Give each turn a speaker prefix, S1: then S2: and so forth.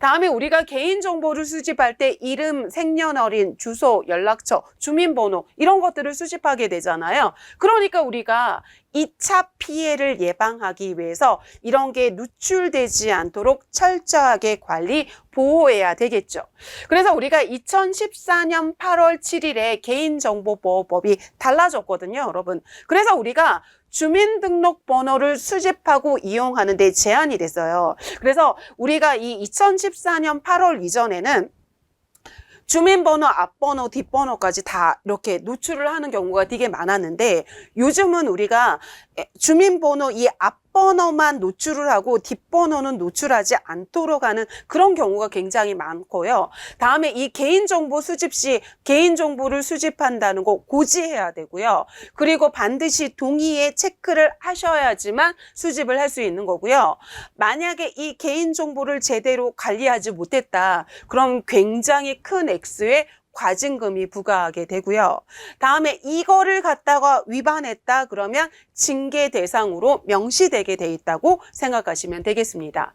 S1: 다음에 우리가 개인정보를 수집할 때 이름, 생년월일, 주소, 연락처, 주민번호 이런 것들을 수집하게 되잖아요. 그러니까 우리가 2차 피해를 예방하기 위해서 이런 게 누출되지 않도록 철저하게 관리, 보호해야 되겠죠. 그래서 우리가 2014년 8월 7일에 개인정보보호법이 달라졌거든요, 여러분. 그래서 우리가 주민등록번호를 수집하고 이용하는 데 제한이 됐어요. 그래서 우리가 이 2014년 8월 이전에는 주민번호, 앞번호, 뒷번호까지 다 이렇게 노출을 하는 경우가 되게 많았는데 요즘은 우리가 에, 주민번호 이 앞번호만 노출을 하고 뒷번호는 노출하지 않도록 하는 그런 경우가 굉장히 많고요. 다음에 이 개인정보 수집 시 개인정보를 수집한다는 거 고지해야 되고요. 그리고 반드시 동의에 체크를 하셔야지만 수집을 할 수 있는 거고요. 만약에 이 개인정보를 제대로 관리하지 못했다. 그럼 굉장히 큰 액수의 과징금이 부과하게 되고요. 다음에 이거를 갖다가 위반했다 그러면 징계 대상으로 명시되게 돼 있다고 생각하시면 되겠습니다.